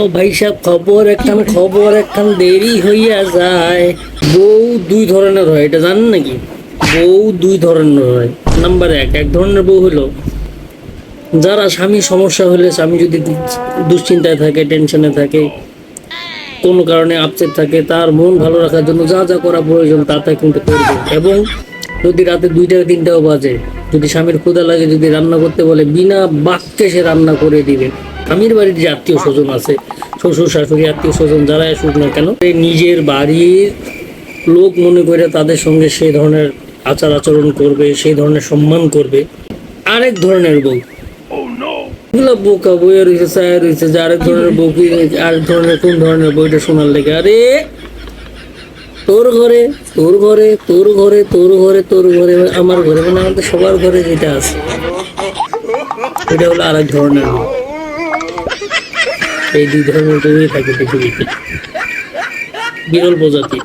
ও ভাই সাহেব, খবর একখান খবর একখান দেরি হইয়া যায়। বউ দুই ধরনের হয়, এটা জানেন নাকি? বউ দুই ধরনের হয়। নাম্বার এক এক ধরনের বউ হলো, যারা স্বামী সমস্যা হলে স্বামী যদি দুশ্চিন্তায় থাকে, টেনশনে থাকে, কোনো কারণে আপসেট থাকে, তার মন ভালো রাখার জন্য যা যা করা প্রয়োজন তা তা কিন্তু করবে। এবং যদি রাতে দুইটা, তিনটাও বাজে, যদি স্বামীর ক্ষুদা লাগে, যদি রান্না করতে বলে, বিনা বাক্যে সে রান্না করে দিবে। স্বামীর বাড়ির যে আত্মীয় স্বজন আছে, শ্বশুর শাশুড়ি, আত্মীয় স্বজন যারা আসুক না কেন নিজের বাড়ির লোক মনে করে তাদের সঙ্গে সেই ধরনের আচার আচরণ করবে, সেই ধরনের সম্মান করবে। আরেক ধরনের বউ। এগুলো বোকা বইয়ে রয়েছে চায় রয়েছে যে আরেক ধরনের আরেক ধরনের কোন ধরনের বইটা শোনার লেগে, আরে তোর ঘরে তোর ঘরে তোর ঘরে তোর ঘরে তোর ঘরে, আমার ঘরে মানে আমাদের সবার ঘরে যেটা আছে, এটা হলো আরেক ধরনের বউ। এই দুই ধরনের গরুই থাকে পৃথিবীতে। বিরল প্রজাতি।